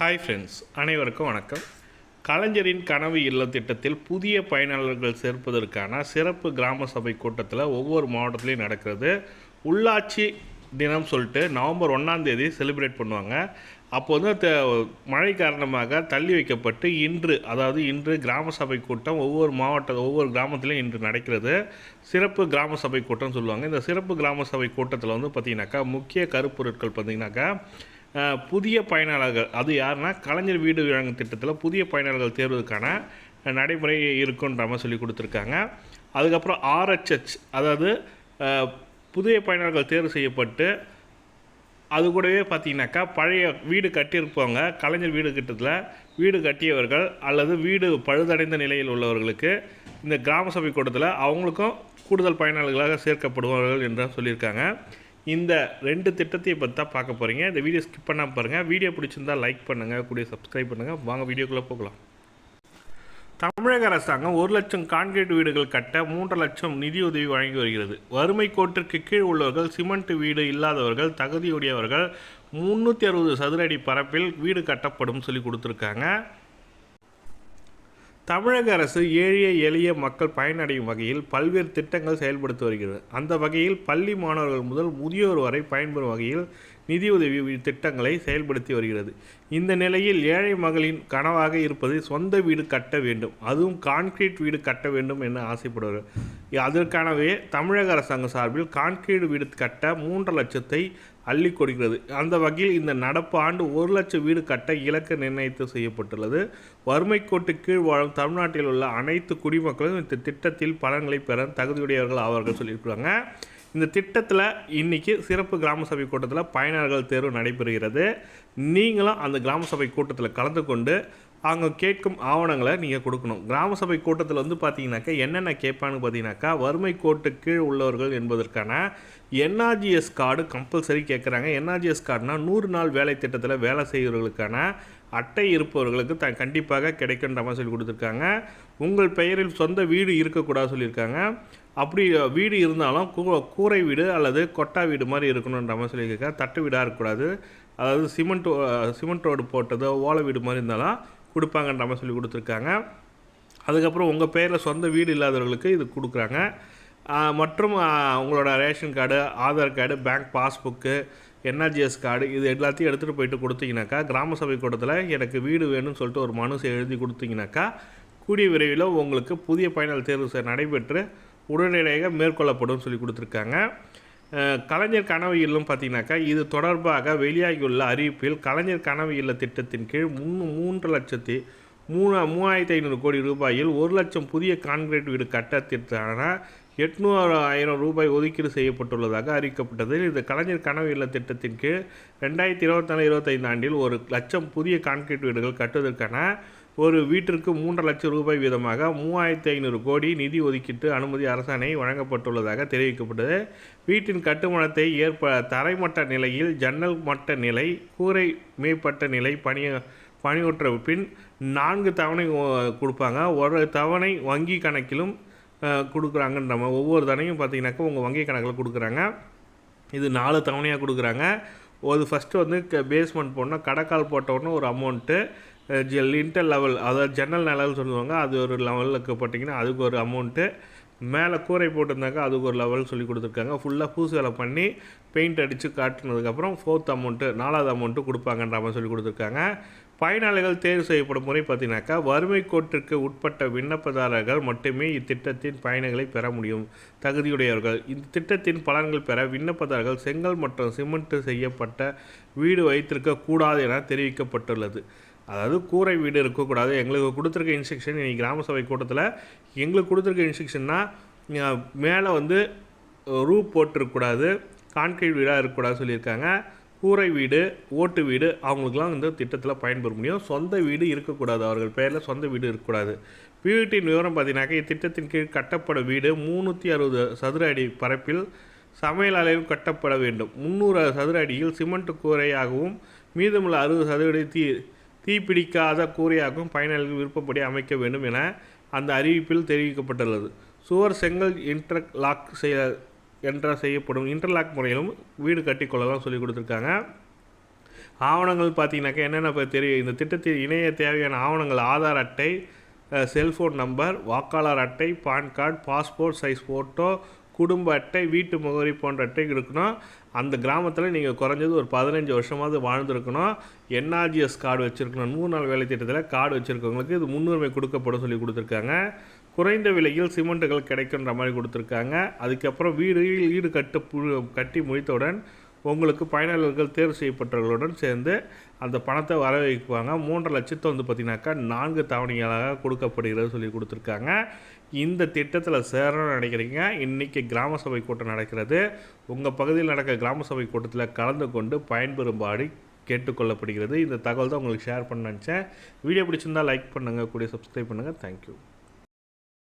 Hi friends அனைவருக்கும் வணக்கம். கலைஞரின் கனவு இல்ல திட்டத்தில் புதிய பயனாளர்கள் சேர்ப்பதற்கான சிறப்பு கிராம சபை கூட்டத்தில் ஒவ்வொரு மாவட்டத்துலேயும் நடக்கிறது. உள்ளாட்சி தினம் சொல்லிட்டு நவம்பர் ஒன்றாம் தேதி செலிப்ரேட் பண்ணுவாங்க. அப்போ வந்து த- மழை காரணமாக தள்ளி வைக்கப்பட்டு இன்று அதாவது இன்று கிராம சபை கூட்டம் ஒவ்வொரு மாவட்ட ஒவ்வொரு கிராமத்திலையும் இன்று நடக்கிறது. சிறப்பு கிராம சபை கூட்டம் சொல்லுவாங்க. இந்த சிறப்பு கிராம சபை கூட்டத்தில் வந்து பார்த்திங்கனாக்கா முக்கிய கருப்பொருட்கள் பார்த்திங்கனாக்கா புதிய பயனாளர்கள். அது யாருன்னா கலைஞர் வீடு வழங்கும் திட்டத்தில் புதிய பயனாளர்கள் தேர்வதற்கான நடைமுறை இருக்குன்ற மாதிரி சொல்லி கொடுத்துருக்காங்க. அதுக்கப்புறம் ஆர்ஹெச்ஹெச் அதாவது புதிய பயனாளர்கள் தேர்வு செய்யப்பட்டு அது கூடவே பார்த்தீங்கன்னாக்கா பழைய வீடு கட்டியிருப்பவங்க கலைஞர் வீடு கிட்டத்தில் வீடு கட்டியவர்கள் அல்லது வீடு பழுதடைந்த நிலையில் உள்ளவர்களுக்கு இந்த கிராம சபை கூட்டத்தில் அவங்களுக்கும் கூடுதல் பயனாளிகளாக சேர்க்கப்படுவார்கள் என்று சொல்லியிருக்காங்க. இந்த ரெண்டு திட்டத்தையும் பற்றி தான் பார்க்க போகிறீங்க இந்த வீடியோ ஸ்கிப் பண்ணால் பாருங்கள் வீடியோ பிடிச்சிருந்தா லைக் பண்ணுங்கள் கூடிய சப்ஸ்கிரைப் பண்ணுங்கள் வாங்க வீடியோக்குள்ளே போகலாம். தமிழக அரசாங்கம் ஒரு லட்சம் கான்கிரீட் வீடுகள் கட்ட மூன்று லட்சம் நிதியுதவி வழங்கி வருகிறது. வறுமை கோட்டிற்கு கீழ் உள்ளவர்கள் சிமெண்ட் வீடு இல்லாதவர்கள் தகுதியுடையவர்கள் முந்நூற்றி அறுபது சதுர அடி பரப்பில் வீடு கட்டப்படும் சொல்லி கொடுத்துருக்காங்க. தமிழக அரசு ஏழிய எளிய மக்கள் பயனடையும் வகையில் பல்வேறு திட்டங்கள் செயல்படுத்தி வருகிறது. அந்த வகையில் பள்ளி மாணவர்கள் முதல் முதியோர் வரை பயன்பெறும் வகையில் நிதியுதவி திட்டங்களை செயல்படுத்தி வருகிறது. இந்த நிலையில் ஏழை மகளின் கனவாக இருப்பது சொந்த வீடு கட்ட வேண்டும். அதுவும் கான்கிரீட் வீடு கட்ட வேண்டும் என ஆசைப்படுவார்கள். அதற்கானவே தமிழக அரசாங்கம் சார்பில் கான்கிரீட் வீடு கட்ட மூன்று லட்சத்தை அள்ளி கொடுக்கிறது. அந்த வகையில் இந்த நடப்பு ஆண்டு ஒரு லட்சம் வீடு கட்ட இலக்கு நிர்ணயித்து செய்யப்பட்டுள்ளது. வறுமை கோட்டு கீழ் வாழும் தமிழ்நாட்டில் உள்ள அனைத்து குடிமக்களும் இந்த திட்டத்தில் பலன்களை பெற தகுதியுடையவர்கள் ஆவார்கள் சொல்லியிருக்கிறாங்க. இந்த திட்டத்தில் இன்றைக்கி சிறப்பு கிராம சபை கூட்டத்தில் பயனாளர்கள் தேர்வு நடைபெறுகிறது. நீங்களும் அந்த கிராம சபை கூட்டத்தில் கலந்து கொண்டு அவங்க கேட்கும் ஆவணங்களை நீங்கள் கொடுக்கணும். கிராம சபை கூட்டத்தில் வந்து பார்த்தீங்கன்னாக்கா என்னென்ன கேட்பான்னு பார்த்தீங்கன்னாக்கா வறுமை கோட்டு கீழ் உள்ளவர்கள் என்பதற்கான என்ஆர்ஜிஎஸ் கார்டு கம்பல்சரி கேட்குறாங்க என்ஆர்ஜிஎஸ் கார்டுனா நூறு நாள் வேலை திட்டத்தில் வேலை செய்கிறவர்களுக்கான அட்டை இருப்பவர்களுக்கு த கண்டிப்பாக கிடைக்குன்ற மாதிரி சொல்லி கொடுத்துருக்காங்க. உங்கள் பெயரில் சொந்த வீடு இருக்கக்கூடாது சொல்லியிருக்காங்க. அப்படி வீடு இருந்தாலும் கூ கூரை வீடு அல்லது கொட்டா வீடு மாதிரி இருக்கணுன்ற மாதிரி சொல்லியிருக்காங்க. தட்டு வீடாக இருக்கக்கூடாது. அதாவது சிமெண்ட் சிமெண்ட் ரோடு போட்டதோ ஓலை வீடு மாதிரி இருந்தாலும் கொடுப்பாங்கன்ற மாதிரி சொல்லி கொடுத்துருக்காங்க. அதுக்கப்புறம் உங்கள் பேரில் சொந்த வீடு இல்லாதவர்களுக்கு இது கொடுக்குறாங்க. மற்றும் உங்களோட ration card Aadhaar card bank passbook NRGS card இது எல்லாத்தையும் எடுத்துகிட்டு போயிட்டு கொடுத்தீங்கனாக்கா கிராம சபை கூட்டத்தில் எனக்கு வீடு வேணும்னு சொல்லிட்டு ஒரு மனு எழுதி கொடுத்தீங்கனாக்கா கூடிய விரைவில் உங்களுக்கு புதிய பயனாளர் தேர்வு நடைபெற்று உடனடியாக மேற்கொள்ளப்படும் சொல்லி கொடுத்துருக்காங்க. கலைஞர் கனவு இல்லம் பார்த்தீங்கன்னாக்கா இது தொடர்பாக வெளியாகியுள்ள அறிவிப்பில் கலைஞர் கனவு இல்ல திட்டத்தின் கீழ் மூணு மூன்று லட்சத்தி மூணு மூவாயிரத்தி ஐநூறு கோடி ரூபாயில் ஒரு லட்சம் புதிய கான்கிரீட் வீடு கட்டத்திற்கான எட்நூறு ஆயிரம் ரூபாய் ஒதுக்கீடு செய்யப்பட்டுள்ளதாக அறிவிக்கப்பட்டது இந்த கலைஞர் கனவு இல்ல திட்டத்தின் கீழ் ரெண்டாயிரத்தி இருபத்தி இருபத்தைந்து ஆண்டில் ஒரு லட்சம் புதிய கான்கிரீட் வீடுகள் கட்டுவதற்கான ஒரு வீட்டிற்கு மூன்று லட்சம் ரூபாய் வீதமாக மூவாயிரத்தி ஐநூறு கோடி நிதி ஒதுக்கீட்டு அனுமதி அரசாணை வழங்கப்பட்டுள்ளதாக தெரிவிக்கப்பட்டது. வீட்டின் கட்டுமானத்தை ஏற்ப தரைமட்ட நிலையில் ஜன்னல் மட்ட நிலை கூரை மேம்பட்ட நிலை பணிய பணியுற்ற பின் நான்கு தவணை கொடுப்பாங்க. ஒரு தவணை வங்கி கணக்கிலும் கொடுக்குறாங்கன்ற ஒவ்வொரு தவணையும் பார்த்தீங்கன்னாக்கா உங்கள் வங்கி கணக்கில் கொடுக்குறாங்க. இது நாலு தவணையாக கொடுக்குறாங்க. ஒரு ஃபஸ்ட்டு வந்து பேஸ்மெண்ட் போடணும் கடைக்கால் போட்ட உடனே ஒரு அமௌண்ட்டு இன்டர் லெவல் அதாவது ஜன்னல் லெவல் சொல்லுவாங்க அது ஒரு லெவலுக்கு போட்டிங்கன்னா அதுக்கு ஒரு அமௌண்ட்டு மேலே கூரை போட்டிருந்தாக்கா அதுக்கு ஒரு லெவல் சொல்லி கொடுத்துருக்காங்க. ஃபுல்லாக பூசு வேலை பண்ணி பெயிண்ட் அடித்து காட்டினதுக்கப்புறம் ஃபோர்த் அமௌண்ட்டு நாலாவது அமௌண்ட்டு கொடுப்பாங்கன்ற மாதிரி சொல்லி கொடுத்துருக்காங்க. பயனாளிகள் தேர்வு செய்யப்படும் முறை பார்த்தீங்கன்னாக்கா வறுமை கோட்டிற்கு உட்பட்ட விண்ணப்பதாரர்கள் மட்டுமே இத்திட்டத்தின் பயணங்களை பெற முடியும். தகுதியுடையவர்கள். இந்த திட்டத்தின் பலன்கள் பெற விண்ணப்பதாரர்கள் செங்கல் மற்றும் சிமெண்ட் செய்யப்பட்ட வீடு வைத்திருக்கக்கூடாது என தெரிவிக்கப்பட்டுள்ளது. அதாவது கூரை வீடு இருக்கக்கூடாது. எங்களுக்கு கொடுத்துருக்க இன்ஸ்ட்ரக்ஷன் இன்றைக்கி கிராம சபை கூட்டத்தில் எங்களுக்கு கொடுத்துருக்க இன்ஸ்ட்ரக்ஷன்னா மேலே வந்து ரூப் போட்டிருக்கக்கூடாது. கான்கிரீட் வீடாக இருக்கக்கூடாது சொல்லியிருக்காங்க. கூரை வீடு ஓட்டு வீடு அவங்களுக்குலாம் இந்த திட்டத்தில் பயன்பெற முடியும். சொந்த வீடு இருக்கக்கூடாது. அவர்கள் பேரில் சொந்த வீடு இருக்கக்கூடாது. வீட்டின் விவரம் பார்த்தீங்கன்னாக்கா இத்திட்டத்தின் கீழ் கட்டப்படும் வீடு முந்நூற்றி அறுபது சதுர அடி பரப்பில் சமையல் அறையும் கட்டப்பட வேண்டும். முந்நூறு சதுர அடியில் சிமெண்ட் கூரையாகவும் மீதமுள்ள அறுபது சதுர அடி தீ தீப்பிடிக்காத கூரையாகவும் பயனாளிகள் விருப்பப்படி அமைக்க வேண்டும் என அந்த அறிவிப்பில் தெரிவிக்கப்பட்டுள்ளது. சுவர் செங்கல் இன்டர்லாக் செய்ய என்ற செய்யப்படும் இன்டர்லாக் முறையிலும் வீடு கட்டிக்கொள்ளலாம் சொல்லி கொடுத்துருக்காங்க. ஆவணங்கள் பார்த்தீங்கன்னாக்கா என்னென்ன தெரியும் இந்த திட்டத்தில் இணைய தேவையான ஆவணங்கள் ஆதார் அட்டை செல்ஃபோன் நம்பர் வாக்காளர் அட்டை PAN card passport size photo குடும்ப அட்டை வீட்டு முகவரி போன்ற அட்டை இருக்கணும். அந்த கிராமத்தில் நீங்கள் குறைஞ்சது ஒரு பதினஞ்சு வருஷமாவது வாழ்ந்துருக்கணும். என்ஆர்ஜிஎஸ் கார்டு வச்சுருக்கணும். நூறு நாள் வேலை திட்டத்தில் கார்டு வச்சுருக்கவங்களுக்கு இது முன்னுரிமை கொடுக்கப்படும் சொல்லி கொடுத்துருக்காங்க. குறைந்த விலையில் சிமெண்ட்டுகள் கிடைக்குன்ற மாதிரி கொடுத்துருக்காங்க. அதுக்கப்புறம் வீடு வீடு கட்டு கட்டி முடித்தவுடன் உங்களுக்கு பயனாளர்கள் தேர்வு செய்யப்பட்டவர்களுடன் சேர்ந்து அந்த பணத்தை வர வைக்குவாங்க மூன்று லட்சத்தை வந்து பார்த்தீங்கன்னாக்கா நான்கு தவணைகளாக கொடுக்கப்படுகிறது சொல்லி கொடுத்துருக்காங்க. இந்த திட்டத்தில் சேரணும்னு நினைக்கிறீங்க. இன்றைக்கி கிராம சபை கூட்டம் நடக்கிறது. உங்கள் பகுதியில் நடக்கிற கிராம சபை கூட்டத்தில் கலந்து கொண்டு பயன்பெறும்படி கேட்டுக்கொள்ளப்படுகிறது. இந்த தகவல் தான் உங்களுக்கு ஷேர் பண்ண நினச்சேன். வீடியோ பிடிச்சிருந்தா லைக் பண்ணுங்கள் கூடிய சப்ஸ்கிரைப் பண்ணுங்கள் தேங்க்யூ